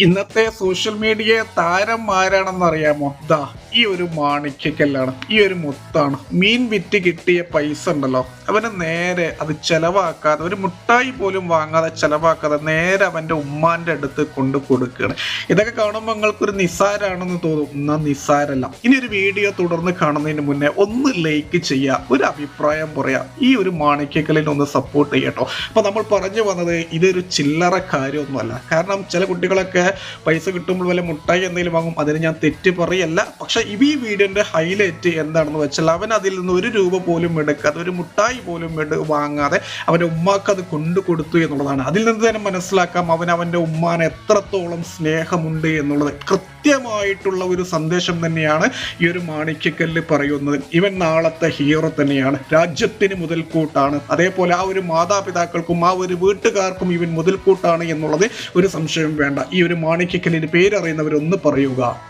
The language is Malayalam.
ഇന്നത്തെ സോഷ്യൽ മീഡിയ താരം ആരാണെന്ന് അറിയാമോ? ദാ ഈ ഒരു മാണിക്കല്ലാണ് ഈ ഒരു മുത്താണ്. മീൻ വിറ്റ് കിട്ടിയ പൈസ ഉണ്ടല്ലോ അവന് നേരെ അത് ചെലവാക്കാതെ ഒരു മുട്ടായി പോലും വാങ്ങാതെ ചെലവാക്കാതെ നേരെ അവന്റെ ഉമ്മാന്റെ അടുത്ത് കൊണ്ട് കൊടുക്കുകയാണ്. ഇതൊക്കെ കാണുമ്പോൾ നിങ്ങൾക്ക് നിങ്ങൾക്കൊരു നിസ്സാരാണെന്ന് തോന്നും. എന്നാ നിസ്സാരല്ല. ഇനി ഒരു വീഡിയോ തുടർന്ന് കാണുന്നതിന് മുന്നേ ഒന്ന് ലൈക്ക് ചെയ്യുക ഒരു അഭിപ്രായം പറയാം. ഈ ഒരു മാണിക്കലിനെ ഒന്ന് സപ്പോർട്ട് ചെയ്യട്ടോ. അപ്പൊ നമ്മൾ പറഞ്ഞു വന്നത് ഇതൊരു ചില്ലറ കാര്യമൊന്നുമല്ല. കാരണം ചില കുട്ടികളൊക്കെ പൈസ കിട്ടുമ്പോൾ വല്ല മുട്ടായി എന്തെങ്കിലും വാങ്ങും അതിന് ഞാൻ തെറ്റ് പറയല്ല. പക്ഷെ ഈ വീഡിയോന്റെ ഹൈലൈറ്റ് എന്താണെന്ന് വെച്ചാൽ അവൻ അതിൽ നിന്ന് ഒരു രൂപ പോലും എടുക്കാതെ ഒരു മുട്ടായി പോലും വാങ്ങാതെ അവന്റെ ഉമ്മാക്ക് അത് കൊണ്ടു കൊടുത്തു എന്നുള്ളതാണ്. അതിൽ നിന്ന് തന്നെ മനസ്സിലാക്കാം അവൻ അവന്റെ ഉമ്മാനെ എത്രത്തോളം സ്നേഹമുണ്ട് എന്നുള്ളത്. കൃത്യമായിട്ടുള്ള ഒരു സന്ദേശം തന്നെയാണ് ഈ ഒരു മാണിക്യക്കല്ല് പറയുന്നത്. ഇവൻ നാളത്തെ ഹീറോ തന്നെയാണ്. രാജ്യത്തിന് മുതൽക്കൂട്ടാണ്. അതേപോലെ ആ ഒരു മാതാപിതാക്കൾക്കും ആ ഒരു വീട്ടുകാർക്കും ഇവൻ മുതൽക്കൂട്ടാണ് എന്നുള്ളത് ഒരു സംശയം വേണ്ട. ഈ മാണിക്യക്കല്ലിന് പേരറിയുന്നവരൊന്ന് പറയുക.